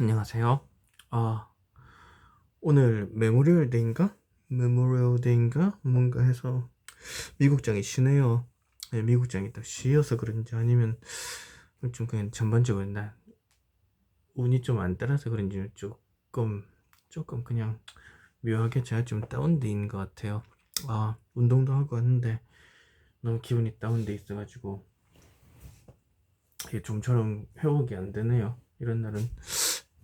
안녕하세요. 아, 오늘 메모리얼 데이인가? 메모리얼 데이인가? 뭔가 해서 미국장이 쉬네요. 네, 미국장이 딱 쉬어서 그런지 아니면 좀 그냥 전반적으로 나 운이 좀 안 따라서 그런지 조금 조금 그냥 묘하게 제가 좀 다운돼 있는 것 같아요. 아, 운동도 하고 왔는데 너무 기분이 다운돼 있어가지고 이게 좀처럼 회복이 안 되네요. 이런 날은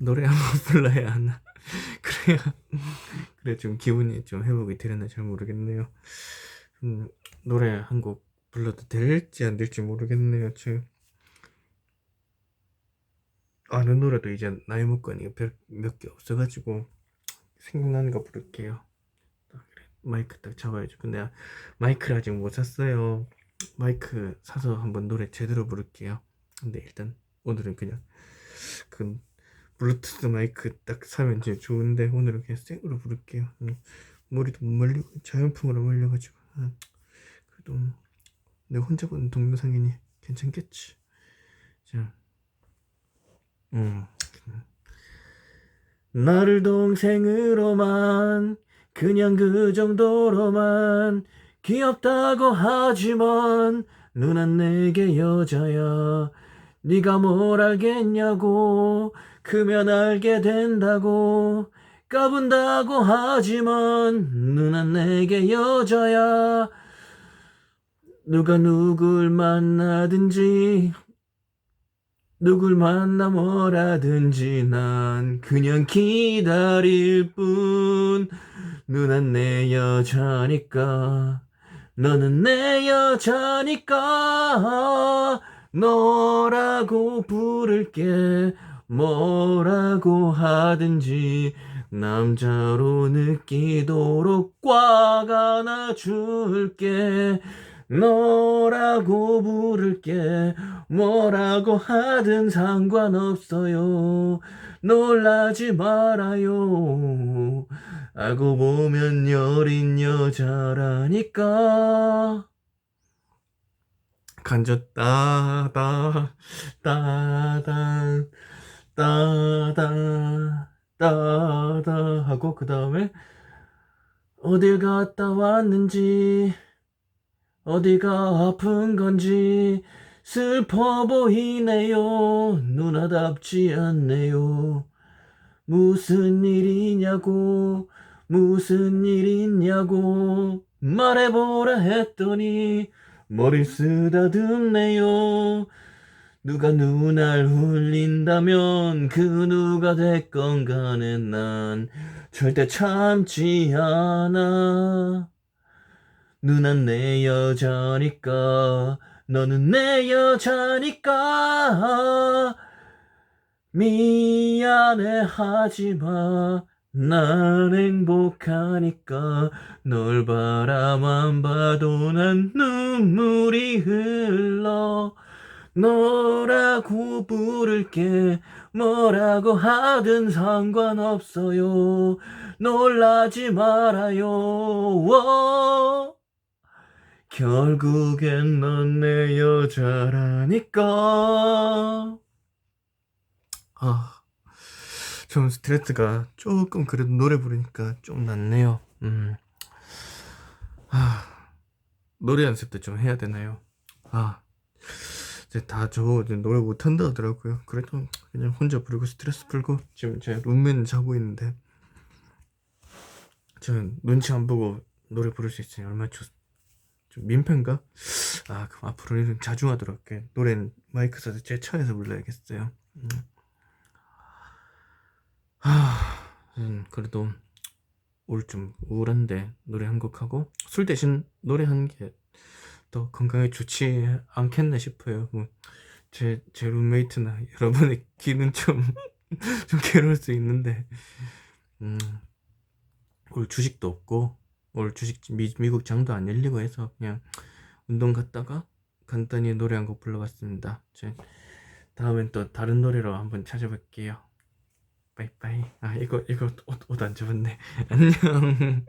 노래 한 번 불러야 하나? 그래야 그래 좀 기분이 좀 회복이 되려나 잘 모르겠네요. 음, 노래 한 곡 불러도 될지 안 될지 모르겠네요 지금. 아는 노래도 이제 나이 먹거니 몇개 없어가지고 생각나는 거 부를게요. 마이크 딱 잡아야죠. 근데 마이크를 아직 못 샀어요. 마이크 사서 한번 노래 제대로 부를게요. 근데 일단 오늘은 그냥 그 블루투스 마이크 딱 사면 제일 좋은데 오늘은 그냥 생으로 부를게요. 음, 머리도 못 말리고 자연풍으로 말려가지고 음, 그래도 내 혼자 보는 동영상이니 괜찮겠지. 자, 음, 나를 동생으로만 그냥 그 정도로만 귀엽다고 하지만 누난 내게 여자야. 네가 뭘 알겠냐고 크면 알게 된다고 까분다고 하지만 누난 내게 여자야 누가 누굴 만나든지 누굴 만나 뭐라든지 난 그냥 기다릴 뿐. 누난 내 여자니까 너는 내 여자니까 너라고 부를게. 뭐라고 하든지 남자로 느끼도록 꽉 안아줄게. 너라고 부를게. 뭐라고 하든 상관없어요. 놀라지 말아요. 알고 보면 여린 여자라니까 간졌다 다 따다 따다 따다 하고 그 다음에 어딜 갔다 왔는지 어디가 아픈 건지 슬퍼 보이네요. 누나답지 않네요. 무슨 일이냐고 무슨 일 있냐고 말해보라 했더니 머리 쓰다듬네요. 누가 눈알 흘린다면 그 누가 됐건 간에 난 절대 참지 않아. 누난 내 여자니까 너는 내 여자니까 미안해 하지마 난 행복하니까 널 바라만 봐도 난 눈물이 흘러. 너라고 부를게. 뭐라고 하든 상관없어요. 놀라지 말아요. 워. 결국엔 넌 내 여자라니까. 아 좀 스트레스가 조금 그래도 노래 부르니까 좀 낫네요. 음. 아, 노래 연습도 좀 해야 되나요? 아, 이제 다 저거 이제 노래 못한다 하더라고요. 그래도 그냥 혼자 부르고 스트레스 풀고 지금 제 룸메는 자고 있는데 저는 눈치 안 보고 노래 부를 수 있으니 얼마나 좋, 좀 민폐인가? 아, 그럼 앞으로는 자주 하도록 할게. 노래는 마이크 사서 제 차에서 불러야겠어요. 음. 하, 음, 그래도 오늘 좀 우울한데 노래 한 곡 하고 술 대신 노래 하는 게더 건강에 좋지 않겠나 싶어요. 뭐 제, 제 룸메이트나 여러분의 귀는 좀, 좀 괴로울 수 있는데, 음, 오늘 주식도 없고, 오늘 주식, 미, 미국 장도 안 열리고 해서 그냥 운동 갔다가 간단히 노래 한 곡 불러봤습니다. 제 다음엔 또 다른 노래로 한번 찾아볼게요. 빠이빠이. 아, 이거, 이거 옷, 옷안 접었네. 안녕.